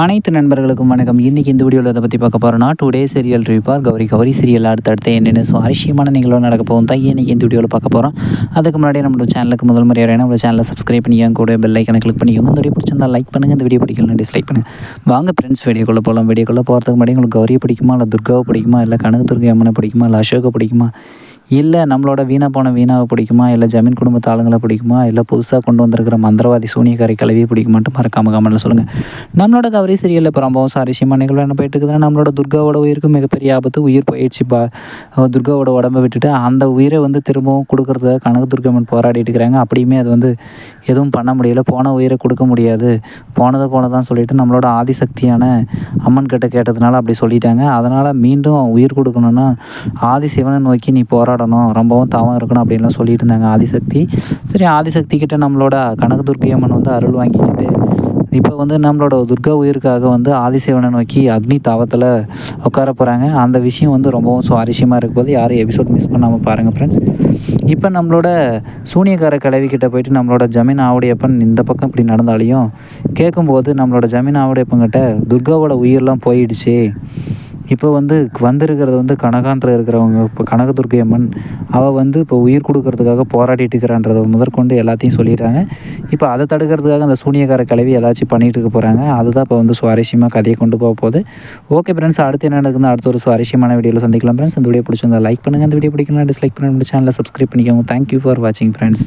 அனைத்து நண்பர்களுக்கும் வணக்கம். இன்றைக்கி இந்த வீடியோவில் அதை பற்றி பார்க்க போகிறோம்னா today serial review for Gowri. Gowri serial அடுத்தடுத்து என்னென்ன சுவாரஸ்யமான நிகழ்வு நடக்க போகும் தான் இன்றைக்கி இந்த வீடியோவில் பார்க்க போகிறோம் அதுக்கு முன்னாடி நம்மளோட சேனலுக்கு முதல் முறையாக நம்மளோட சேனலை சப்ஸ்கிரைப் பண்ணிக்கோங்க. கூட பெல் ஐக்கனை கிளிக் பண்ணிக்கோங்க. இந்த வீடியோ பிடிச்சிருந்தா லைக் பண்ணுங்கள் இந்த வீடியோ பிடிக்கலாம் டிஸ்லைக் பண்ணுங்கள் வாங்க ஃப்ரெண்ட்ஸ் வீடியோக்குள்ளே போகலாம் வீடியோக்குள்ளே போகிறதுக்கு முன்னாடி உங்களுக்கு கௌரியை பிடிக்குமா? இல்லை துர்காவை பிடிக்குமா? இல்லை கனகதுர்கை அம்மனை பிடிக்குமா? இல்லை அசோகை பிடிக்குமா? இல்லை நம்மளோட வீணாக போன வீணாவை பிடிக்குமா? இல்லை ஜமீன் குடும்பத்து ஆளுங்களை பிடிக்குமா? இல்லை புதுசாக கொண்டு வந்திருக்கிற மந்திரவாதி சூனியக்காரி கலவியை பிடிக்குமான்ட்டு மறக்காம கமெண்ட்டில் சொல்லுங்கள் நம்மளோட கவரி சீரியலில் இப்போ ரொம்பவும் சாரிசியமான நிகழ்வு என்ன போயிட்டு இருக்குதுன்னா நம்மளோட துர்காவோட உயிருக்கு மிகப்பெரிய ஆபத்து உயிர் போயிடுச்சு பா. துர்காவோட உடம்பை விட்டுட்டு அந்த உயிரை வந்து திரும்பவும் கொடுக்கறதுக்காக கனகதுர்கம்மன் போராடிட்டு இருக்கிறாங்க. அப்படியுமே அது வந்து எதுவும் பண்ண முடியல. போன உயிரை கொடுக்க முடியாது. போனதை போனதான் சொல்லிட்டு நம்மளோட ஆதிசக்தியான அம்மன் கிட்ட கேட்டதுனால அப்படி சொல்லிட்டாங்க. அதனால் மீண்டும் உயிர் கொடுக்கணுன்னா ஆதிசிவனை நோக்கி நீ போராட போராடணும் ரொம்பவும் தவம் இருக்கணும் அப்படின்லாம் சொல்லிட்டு இருந்தாங்க ஆதிசக்தி. சரி ஆதிசக்தி கிட்ட நம்மளோட கனகதுர்க்கை அம்மன் வந்து அருள் வாங்கிக்கிட்டு இப்போ வந்து நம்மளோட துர்கா உயிருக்காக வந்து ஆதிசேவனை நோக்கி அக்னி தாவத்தில் உட்கார போகிறாங்க அந்த விஷயம் வந்து ரொம்பவும் சுவாரஸ்யமாக இருக்கும்போது யாரும் எபிசோட் மிஸ் பண்ணாமல் பாருங்கள் ஃப்ரெண்ட்ஸ் இப்போ நம்மளோட சூனியக்கார கிளவிக்கிட்ட போயிட்டு நம்மளோட ஜமீன் ஆவுடையப்பன் இந்த பக்கம் இப்படி நடந்தாலையும் கேட்கும்போது நம்மளோட ஜமீன் ஆவுடையப்பங்கிட்ட துர்காவோட உயிரெலாம் போயிடுச்சு. இப்போ வந்து வந்திருக்கிறது வந்து கனகான்ற இருக்கிறவங்க இப்போ கனகதுர்க்கை அம்மன் அவள் வந்து இப்போ உயிர் கொடுக்கறதுக்காக போராடிட்டு இருக்கிறான்றதை முதற்கொண்டு எல்லாத்தையும் சொல்லிடுறாங்க. இப்போ அதை தடுக்கிறதுக்காக அந்த சூனியக்கார கிளவி ஏதாச்சும் பண்ணிகிட்டு இருக்க போகிறாங்க அதுதான் இப்போ வந்து சுவாரஸ்யமாக கதையை கொண்டு போக போகுது. ஓகே ஃப்ரெண்ட்ஸ் அடுத்து என்ன நடக்குது அடுத்த ஒரு சுவாரஸ்யமான வீடியோவில் சந்திக்கலாம் ஃப்ரெண்ட்ஸ் இந்த வீடியோ பிடிச்சிருந்தா லைக் பண்ணுங்கள் இந்த வீடியோ பிடிக்கணும் டிஸ்லைக் பண்ணுங்கள் சேனலை சப்ஸ்கிரைப் பண்ணிக்கோங்க. தேங்க்யூ ஃபார் வாட்சிங் ஃப்ரெண்ட்ஸ்